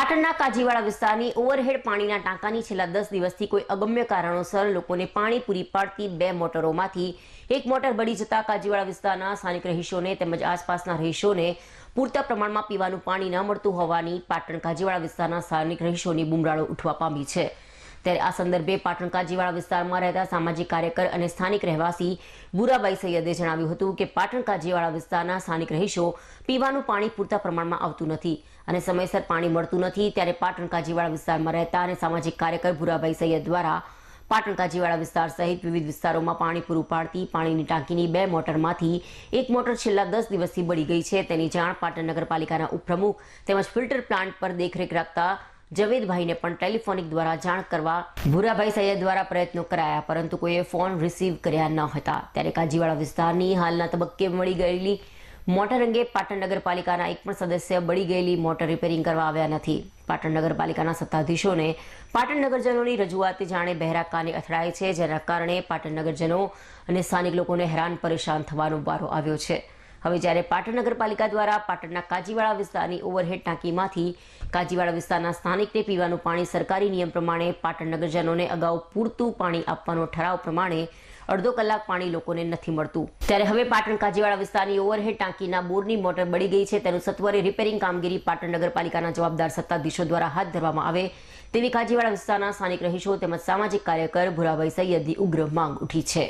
પાટણના કાજીવાડા વિસ્તારની ઓવરહેડ પાણીના ટાંકાની છેલ્લા દસ દિવસથી કોઈ અગમ્ય કારણોસર લોકોને પાણી પૂરી પાડતી બે મોટરોમાંથી એક મોટર બળી જતા કાજીવાડા વિસ્તારના સ્થાનિક રહીશોને તેમજ આસપાસના રહીશોને પૂરતા પ્રમાણમાં પીવાનું પાણી ન મળતું હોવાની પાટણ કાજીવાડા વિસ્તારના સ્થાનિક રહીશોની બુમરાળો ઉઠવા પામી છે. ત્યારે આ સંદર્ભે પાટણ કાજીવાડા વિસ્તારમાં રહેતા સામાજિક કાર્યકર અને સ્થાનિક રહેવાસી બુરાબાઈ સૈયદે જણાવ્યું હતું કે પાટણ કાજીવાડા વિસ્તારના સ્થાનિક રહીશો પીવાનું પાણી પૂરતા પ્રમાણમાં આવતું નથી અને સમયસર પાણી મળતું નથી ત્યારે પાટણ કાજીવાડા વિસ્તારમાં રહેતા અને સામાજિક કાર્યકર ભુરાભાઈ સૈયદ દ્વારા પાટણ કાજીવાડા વિસ્તાર સહિત વિવિધ વિસ્તારોમાં પાણી પૂરું પાડતી પાણીની ટાંકીની બે મોટરમાંથી એક મોટર છેલ્લા દસ દિવસથી બળી ગઈ છે. તેની જાણ પાટણ નગરપાલિકાના ઉપપ્રમુખ તેમજ ફિલ્ટર પ્લાન્ટ પર દેખરેખ રાખતા જવેદભાઈને પણ ટેલિફોનિક દ્વારા જાણ કરવા ભૂરાભાઈ સૈયદ દ્વારા પ્રયત્નો કરાયા, પરંતુ કોઈએ ફોન રિસીવ કર્યા ન હતા. ત્યારે કાજીવાડા વિસ્તારની હાલના તબક્કે મળી ગયેલી મોટર અંગે પાટણ નગરપાલિકાના એક પણ સદસ્ય બળી ગયેલી મોટર રિપેરિંગ કરવા આવ્યા નથી. પાટણ નગરપાલિકાના સત્તાધીશોને પાટણ નગરજનોની રજૂઆત જાણે બહેરા કાને અથડાય છે, જેના કારણે પાટણ નગરજનો અને સ્થાનિક લોકોને હેરાન પરેશાન થવાનો વારો આવ્યો છે. હવે જ્યારે પાટણ નગરપાલિકા દ્વારા પાટણના કાજીવાડા વિસ્તારની ઓવરહેડ ટાંકીમાંથી કાજીવાડા વિસ્તારના સ્થાનિકને પીવાનું પાણી સરકારી નિયમ પ્રમાણે પાટણ નગરજનોને અગાઉ પૂરતું પાણી આપવાનો ઠરાવ પ્રમાણે અડધો કલાક પાણી લોકોને નથી મળતું. ત્યારે હવે પાટણ કાજીવાડા વિસ્તારની ઓવરહેડ ટાંકીના બોરની મોટર બળી ગઈ છે. તેનું સત્વરે રિપેરિંગ કામગીરી પાટણ નગરપાલિકાના જવાબદાર સત્તાધીશો દ્વારા હાથ ધરવામાં આવે તેવી કાજીવાડા વિસ્તારના સ્થાનિક રહીશો તેમજ સામાજિક કાર્યકર ભુરાભાઈ સૈયદની ઉગ્ર માંગ ઉઠી છે.